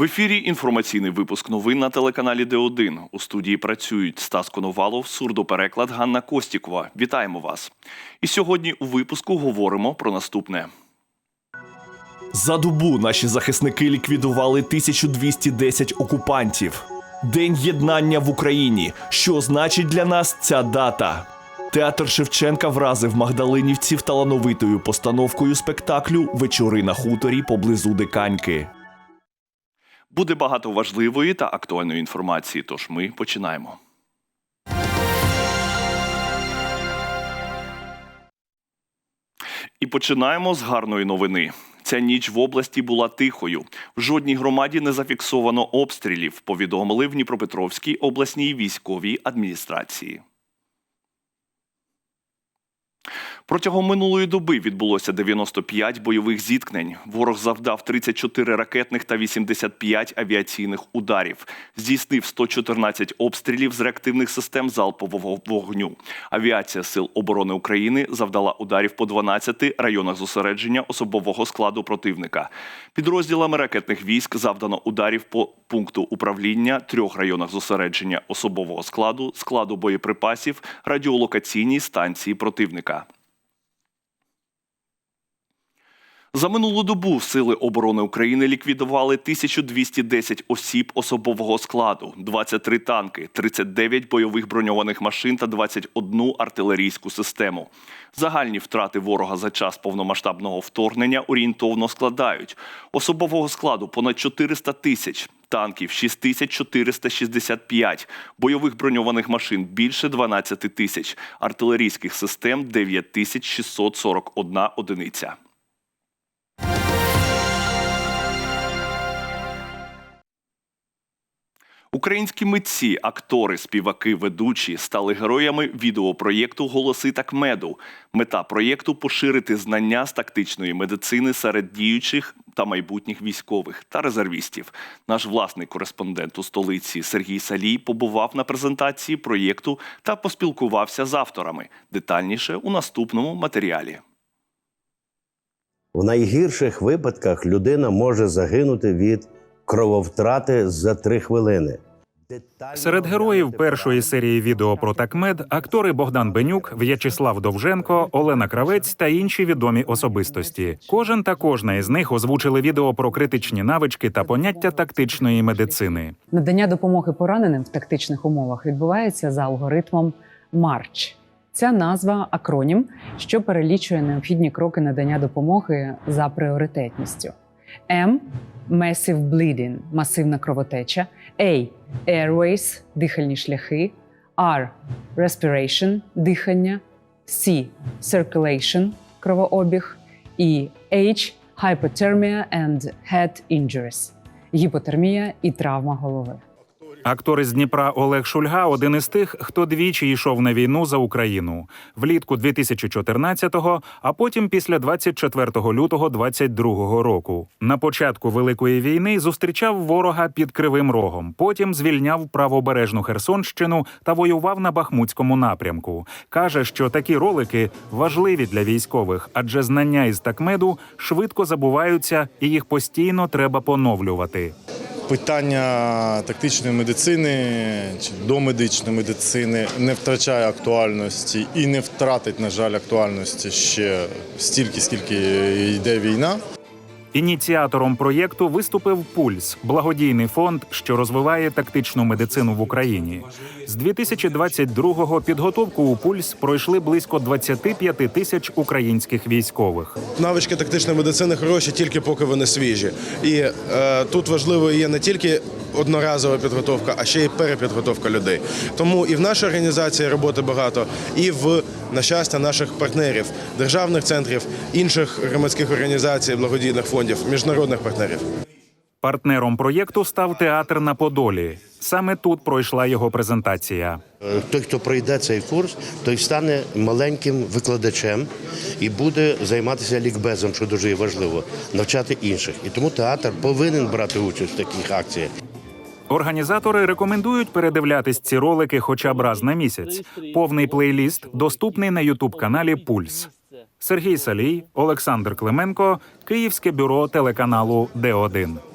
В ефірі інформаційний випуск новин на телеканалі Д1. У студії працюють Стас Коновалов, сурдопереклад Ганна Костікова. Вітаємо вас. І сьогодні у випуску говоримо про наступне. За добу наші захисники ліквідували 1210 окупантів. День єднання в Україні. Що значить для нас ця дата? Театр Шевченка вразив магдалинівців талановитою постановкою спектаклю Вечори на хуторі поблизу Диканьки. Буде багато важливої та актуальної інформації, тож ми починаємо. І починаємо з гарної новини. Ця ніч в області була тихою. В жодній громаді не зафіксовано обстрілів, повідомили в Дніпропетровській обласній військовій адміністрації. Протягом минулої доби відбулося 95 бойових зіткнень. Ворог завдав 34 ракетних та 85 авіаційних ударів. Здійснив 114 обстрілів з реактивних систем залпового вогню. Авіація Сил оборони України завдала ударів по 12 районах зосередження особового складу противника. Підрозділами ракетних військ завдано ударів по пункту управління, трьох районах зосередження особового складу, складу боєприпасів, радіолокаційній станції противника. За минулу добу Сили оборони України ліквідували 1210 осіб особового складу, 23 танки, 39 бойових броньованих машин та 21 артилерійську систему. Загальні втрати ворога за час повномасштабного вторгнення орієнтовно складають особового складу понад 400 тисяч. Танків 6465, бойових броньованих машин більше 12 тисяч, артилерійських систем 9641 одиниця. Українські митці, актори, співаки, ведучі стали героями відеопроєкту Голоси такмеду. Мета проєкту поширити знання з тактичної медицини серед діючих та майбутніх військових та резервістів. Наш власний кореспондент у столиці Сергій Салій побував на презентації проєкту та поспілкувався з авторами. Детальніше у наступному матеріалі. В найгірших випадках людина може загинути від крововтрати за три хвилини. Серед героїв першої серії відео про такмед актори Богдан Бенюк, В'ячеслав Довженко, Олена Кравець та інші відомі особистості. Кожен та кожна із них озвучили відео про критичні навички та поняття тактичної медицини. Надання допомоги пораненим в тактичних умовах відбувається за алгоритмом Марч. Ця назва акронім, що перелічує необхідні кроки надання допомоги за пріоритетністю. М Massive bleeding – масивна кровотеча. A Airways – дихальні шляхи. R Respiration – дихання. C Circulation – кровообіг. І H Hypothermia and Head Injuries – гіпотермія і травма голови. Актор із Дніпра Олег Шульга один із тих, хто двічі йшов на війну за Україну влітку 2014-го, а потім після 24 лютого 22-го року. На початку великої війни зустрічав ворога під кривим рогом. Потім звільняв правобережну Херсонщину та воював на Бахмутському напрямку. каже, що такі ролики важливі для військових, адже знання із такмеду швидко забуваються, і їх постійно треба поновлювати. Питання тактичної медицини чи домедичної медицини не втрачає актуальності і не втратить, на жаль, актуальності ще стільки, скільки йде війна. Ініціатором проєкту виступив Пульс, благодійний фонд, що розвиває тактичну медицину в Україні. З 2022-го підготовку у Пульс пройшли близько 25 тисяч українських військових. навички тактичної медицини хороші тільки поки вони свіжі. І е, тут важливо є не тільки одноразова підготовка, а ще й перепідготовка людей. Тому і в нашій організації роботи багато, і в на щастя наших партнерів, державних центрів, інших громадських організацій, благодійних фондів, міжнародних партнерів. Партнером проєкту став театр на Подолі. Саме тут пройшла його презентація. Е, Той, хто пройде цей курс, той стане маленьким викладачем і буде займатися лікбезом, що дуже важливо, навчати інших. І тому театр повинен брати участь в таких акціях. Організатори рекомендують передивлятись ці ролики хоча б раз на місяць. Повний плейліст доступний на ютуб каналі Пульс. Сергій Салій, Олександр Клименко, Київське бюро телеканалу Д1.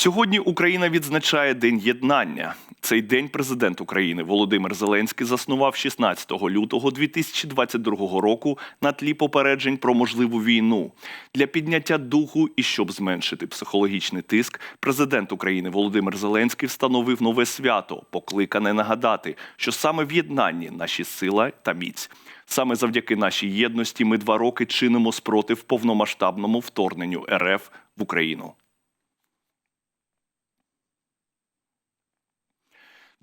Сьогодні Україна відзначає День єднання. Цей день президент України Володимир Зеленський заснував 16 лютого 2022 року на тлі попереджень про можливу війну. Для підняття духу і щоб зменшити психологічний тиск, президент України Володимир Зеленський встановив нове свято, покликане нагадати, що саме в єднанні наші сила та міць. Саме завдяки нашій єдності ми два роки чинимо спротив повномасштабному вторгненню РФ в Україну.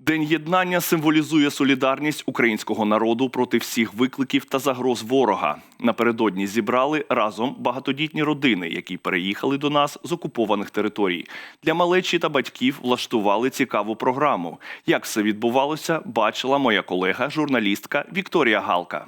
День єднання символізує солідарність українського народу проти всіх викликів та загроз ворога. Напередодні зібрали разом багатодітні родини, які переїхали до нас з окупованих територій. Для малечі та батьків влаштували цікаву програму. Як все відбувалося, бачила моя колега, журналістка Вікторія Галка.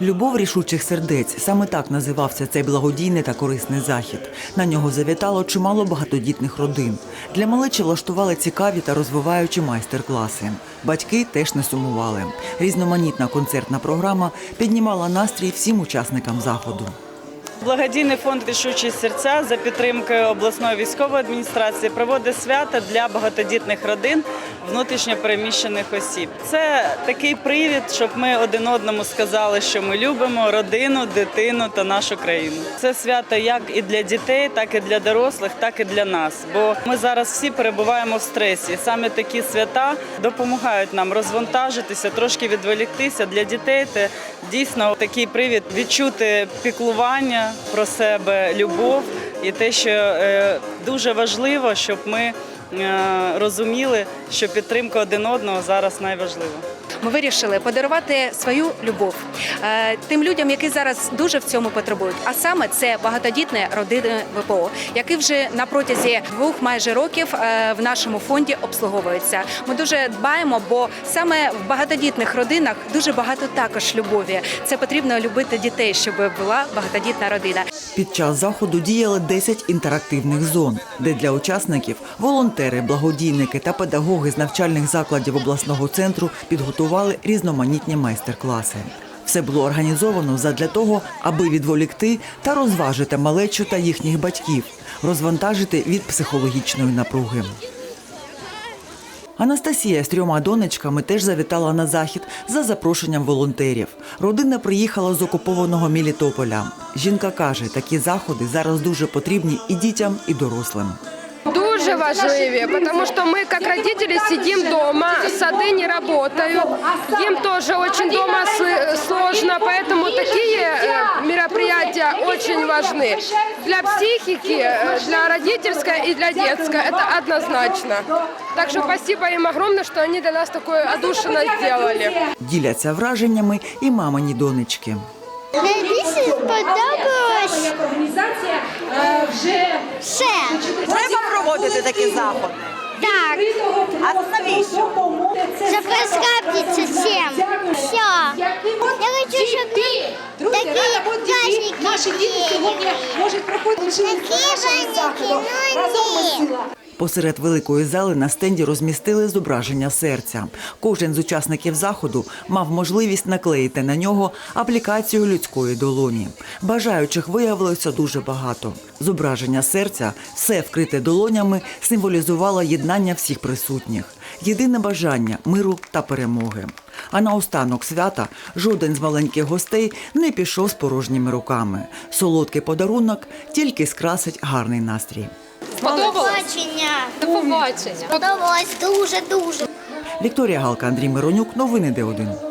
Любов рішучих сердець саме так називався цей благодійний та корисний захід. На нього завітало чимало багатодітних родин. Для малечі влаштували цікаві та розвиваючі майстер-класи. Батьки теж не сумували. Різноманітна концертна програма піднімала настрій всім учасникам заходу. Благодійний фонд Рішучі серця за підтримкою обласної військової адміністрації проводить свята для багатодітних родин внутрішньопереміщених осіб. Це такий привід, щоб ми один одному сказали, що ми любимо родину, дитину та нашу країну. Це свято як і для дітей, так і для дорослих, так і для нас. Бо ми зараз всі перебуваємо в стресі. Саме такі свята допомагають нам розвантажитися, трошки відволіктися для дітей. Це дійсно такий привід відчути піклування про себе, любов і те, що е, дуже важливо, щоб ми е, розуміли, що підтримка один одного зараз найважлива. Ми вирішили подарувати свою любов е, тим людям, які зараз дуже в цьому потребують. А саме це багатодітні родини ВПО, які вже на протязі двох майже років е, в нашому фонді обслуговуються. Ми дуже дбаємо, бо саме в багатодітних родинах дуже багато також любові. Це потрібно любити дітей, щоб була багатодітна родина. Під час заходу діяли 10 інтерактивних зон, де для учасників волонтери, благодійники та педагоги з навчальних закладів обласного центру підготували різноманітні майстер-класи. Все було організовано задля того, аби відволікти та розважити малечу та їхніх батьків, розвантажити від психологічної напруги. Анастасія з трьома донечками теж завітала на захід за запрошенням волонтерів. Родина приїхала з окупованого Мілітополя. Жінка каже, такі заходи зараз дуже потрібні і дітям, і дорослим. Дуже важливі, тому що ми, як родители, сидим вдома, сады не работают, им тоже очень дома с- сложно, поэтому такие э, мероприятия очень важны для психики, э, для родительской и для детской, это однозначно. Так что спасибо им огромное, что они для нас такое одушено сделали. Діляться враженнями і мамині донечки. Найбільше сподобалось все. Треба проводити такі заходи. Так, А навіщо? щоб розслабитися всім. Все. Я хочу, щоб ми такі праздники Наші діти сьогодні можуть проходити Такі праздники, ну ні. Посеред великої зали на стенді розмістили зображення серця. Кожен з учасників заходу мав можливість наклеїти на нього аплікацію людської долоні. Бажаючих виявилося дуже багато. Зображення серця, все вкрите долонями, символізувало єднання всіх присутніх, єдине бажання миру та перемоги. А наостанок свята жоден з маленьких гостей не пішов з порожніми руками. Солодкий подарунок тільки скрасить гарний настрій. Побачення. До побачення. Сподобалось дуже-дуже. Вікторія Галка, Андрій Миронюк. Новини Д1.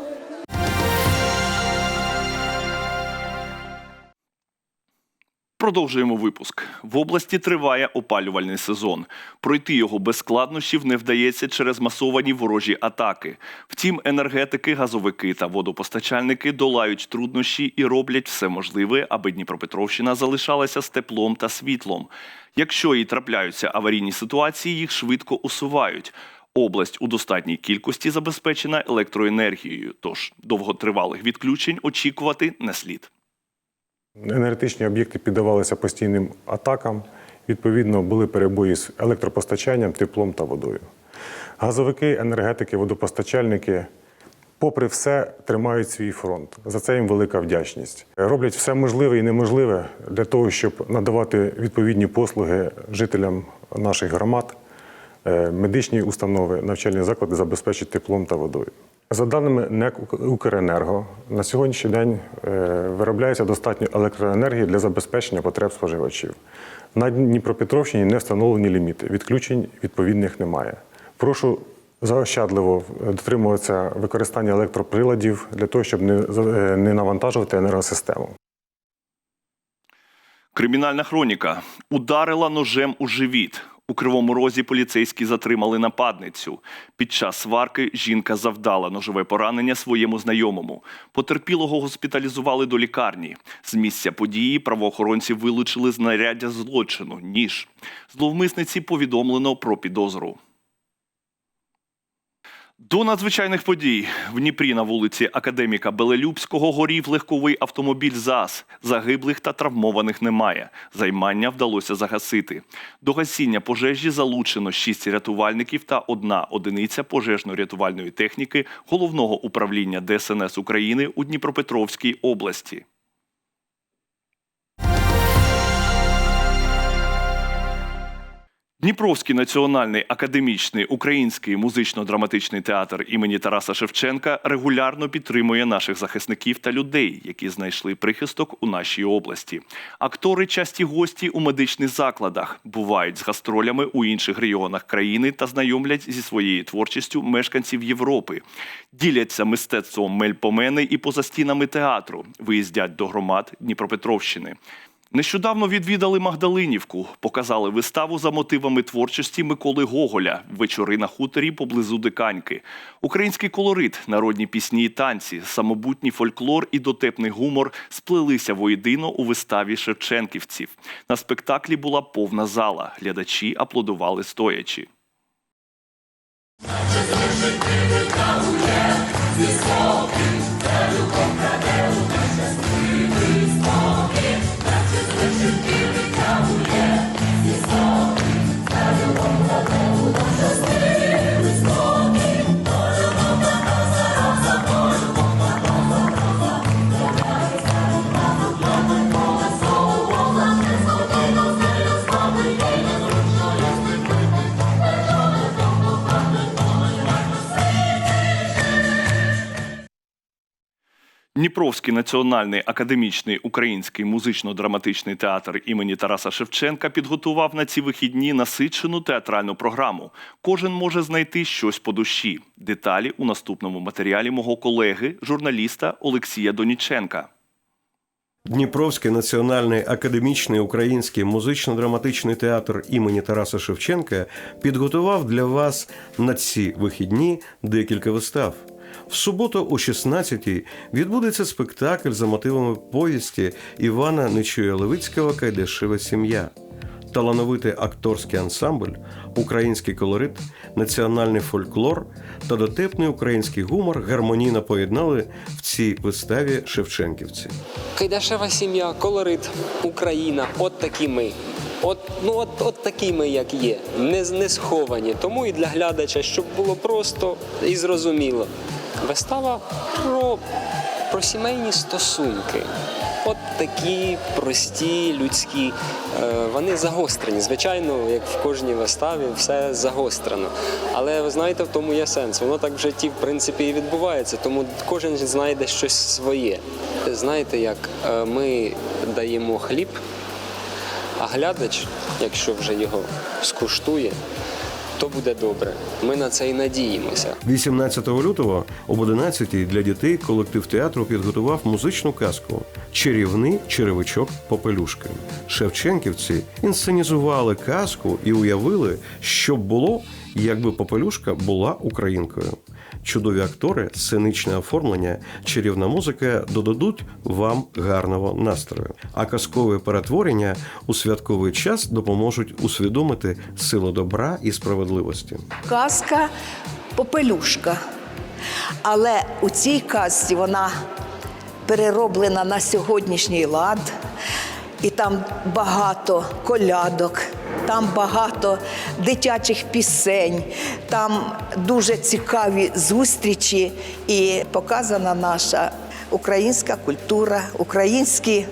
Продовжуємо випуск. В області триває опалювальний сезон. Пройти його без складнощів не вдається через масовані ворожі атаки. Втім, енергетики, газовики та водопостачальники долають труднощі і роблять все можливе, аби Дніпропетровщина залишалася з теплом та світлом. Якщо і трапляються аварійні ситуації, їх швидко усувають. Область у достатній кількості забезпечена електроенергією, тож довготривалих відключень очікувати не слід. Енергетичні об'єкти піддавалися постійним атакам. Відповідно, були перебої з електропостачанням, теплом та водою. Газовики, енергетики, водопостачальники попри все, тримають свій фронт. За це їм велика вдячність. Роблять все можливе і неможливе для того, щоб надавати відповідні послуги жителям наших громад, е, медичні установи, навчальні заклади забезпечити теплом та водою. За даними НЕК «Укренерго», на сьогоднішній день е, виробляється достатньо електроенергії для забезпечення потреб споживачів. На Дніпропетровщині не встановлені ліміти, відключень відповідних немає. Прошу заощадливо дотримуватися використання електроприладів для того, щоб е, не навантажувати енергосистему. Кримінальна хроніка ударила ножем у живіт. У кривому розі поліцейські затримали нападницю. Під час сварки жінка завдала ножове поранення своєму знайомому. Потерпілого госпіталізували до лікарні. З місця події правоохоронці вилучили знаряддя злочину ніж. Зловмисниці повідомлено про підозру. До надзвичайних подій в Дніпрі на вулиці Академіка Белелюбського горів легковий автомобіль ЗАЗ. Загиблих та травмованих немає. Займання вдалося загасити. До гасіння пожежі залучено шість рятувальників та одна одиниця пожежно-рятувальної техніки головного управління ДСНС України у Дніпропетровській області. Дніпровський національний академічний український музично-драматичний театр імені Тараса Шевченка регулярно підтримує наших захисників та людей, які знайшли прихисток у нашій області. Актори часті гості у медичних закладах бувають з гастролями у інших регіонах країни та знайомлять зі своєю творчістю мешканців Європи. Діляться мистецтвом мельпомени і поза стінами театру. Виїздять до громад Дніпропетровщини. Нещодавно відвідали Магдалинівку, показали виставу за мотивами творчості Миколи Гоголя вечори на хуторі поблизу Диканьки. Український колорит, народні пісні і танці, самобутній фольклор і дотепний гумор сплелися воєдино у виставі шевченківців. На спектаклі була повна зала. Глядачі аплодували стоячи. Дніпровський національний академічний український музично-драматичний театр імені Тараса Шевченка підготував на ці вихідні насичену театральну програму. Кожен може знайти щось по душі. Деталі у наступному матеріалі мого колеги, журналіста Олексія Доніченка. Дніпровський національний академічний український музично-драматичний театр імені Тараса Шевченка підготував для вас на ці вихідні декілька вистав. В суботу о 16-й відбудеться спектакль за мотивами повісті Івана Нечуя Левицького Кайдашева сім'я. Талановитий акторський ансамбль, український колорит, національний фольклор та дотепний український гумор гармонійно поєднали в цій виставі Шевченківці. Кайдашева сім'я, колорит, Україна, от такі ми. От, ну, от, от такі ми, як є, не, не сховані. Тому і для глядача, щоб було просто і зрозуміло. Вистава про, про сімейні стосунки. От такі прості, людські. Е, Вони загострені. Звичайно, як в кожній виставі, все загострено. Але ви знаєте, в тому є сенс. Воно так в житті, в принципі, і відбувається, тому кожен знайде щось своє. Знаєте, як е, ми даємо хліб, а глядач, якщо вже його скуштує, то буде добре. Ми на це і надіємося. 18 лютого об 11 для дітей колектив театру підготував музичну казку Чарівний черевичок Попелюшки. Шевченківці інсценізували казку і уявили, що б було, якби Попелюшка була українкою. Чудові актори, сценичне оформлення, чарівна музика додадуть вам гарного настрою. А казкове перетворення у святковий час допоможуть усвідомити силу добра і справедливості. казка Попелюшка. Але у цій казці вона перероблена на сьогоднішній лад, і там багато колядок, там багато дитячих пісень, там дуже цікаві зустрічі і показана наша українська культура, українські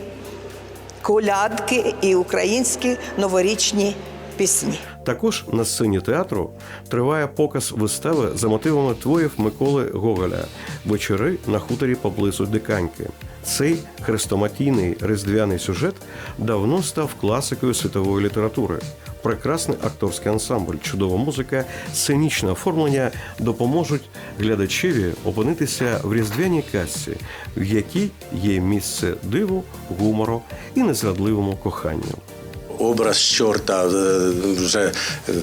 колядки і українські новорічні пісні. Також на сцені театру триває показ вистави за мотивами творів Миколи Гоголя Вечори на хуторі поблизу Диканьки. Цей хрестоматійний різдвяний сюжет давно став класикою світової літератури. Прекрасний акторський ансамбль, чудова музика, сценічне оформлення допоможуть глядачеві опинитися в різдвяній касі, в якій є місце диву, гумору і незрадливому коханню. Образ чорта е, вже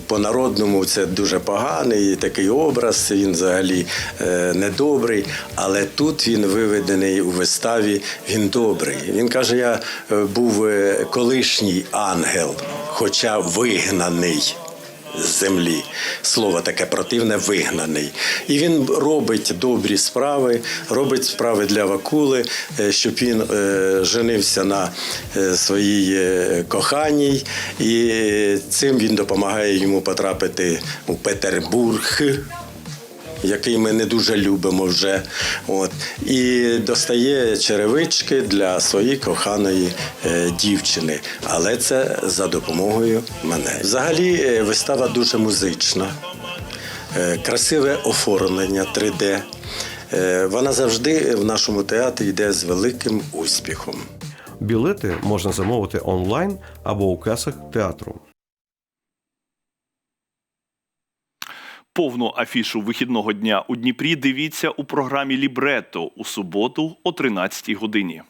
по-народному це дуже поганий такий образ, він взагалі е, недобрий. Але тут він виведений у виставі, він добрий. Він каже: я е, був колишній ангел, хоча вигнаний. З землі. Слово таке противне вигнаний, і він робить добрі справи, робить справи для Вакули, е, щоб він е, женився на е, своїй коханій, і цим він допомагає йому потрапити у Петербург який ми не дуже любимо вже. От. І достає черевички для своєї коханої е, дівчини. Але це за допомогою мене. Взагалі е, вистава дуже музична, е, красиве оформлення 3D. Е, Вона завжди в нашому театрі йде з великим успіхом. Білети можна замовити онлайн або у касах театру. Повну афішу вихідного дня у Дніпрі дивіться у програмі Лібретто у суботу о 13 годині.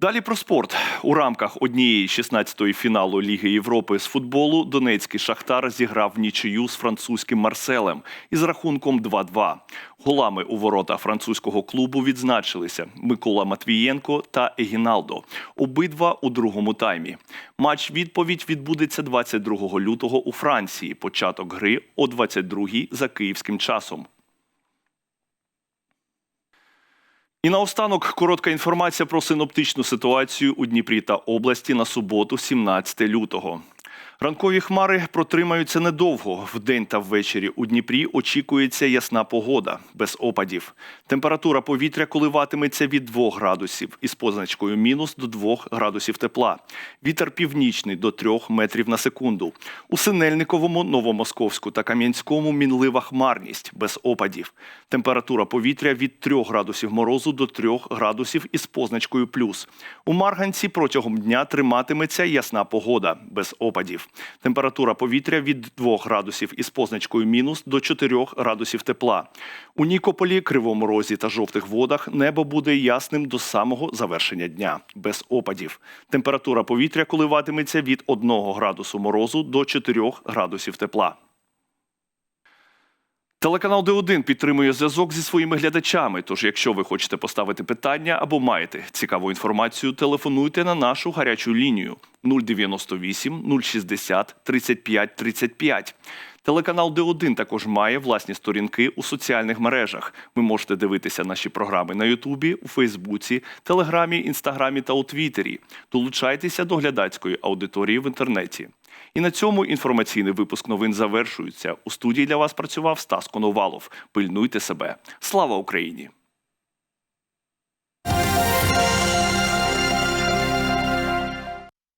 Далі про спорт. У рамках однієї 16-ї фіналу Ліги Європи з футболу Донецький Шахтар зіграв нічию з французьким Марселем із рахунком 2-2. Голами у ворота французького клубу відзначилися Микола Матвієнко та Егіналдо. Обидва у другому таймі. Матч відповідь відбудеться 22 лютого у Франції. Початок гри о 22 за київським часом. І наостанок коротка інформація про синоптичну ситуацію у Дніпрі та області на суботу, 17 лютого. Ранкові хмари протримаються недовго. Вдень та ввечері у Дніпрі очікується ясна погода, без опадів. Температура повітря коливатиметься від 2 градусів із позначкою мінус до 2 градусів тепла. Вітер північний до 3 метрів на секунду. У Синельниковому, Новомосковську та Кам'янському мінлива хмарність, без опадів. Температура повітря від 3 градусів морозу до 3 градусів із позначкою плюс. У Марганці протягом дня триматиметься ясна погода, без опадів. Температура повітря від 2 градусів із позначкою мінус до 4 градусів тепла. У Нікополі, Кривому Розі та жовтих водах небо буде ясним до самого завершення дня, без опадів. Температура повітря коливатиметься від 1 градусу морозу до 4 градусів тепла. Телеканал Д1 підтримує зв'язок зі своїми глядачами. Тож, якщо ви хочете поставити питання або маєте цікаву інформацію, телефонуйте на нашу гарячу лінію 098 060 35 35. Телеканал Д1 також має власні сторінки у соціальних мережах. Ви можете дивитися наші програми на Ютубі, у Фейсбуці, Телеграмі, Інстаграмі та у Твіттері. Долучайтеся до глядацької аудиторії в інтернеті. І на цьому інформаційний випуск новин завершується. У студії для вас працював Стас Коновалов. Пильнуйте себе. Слава Україні!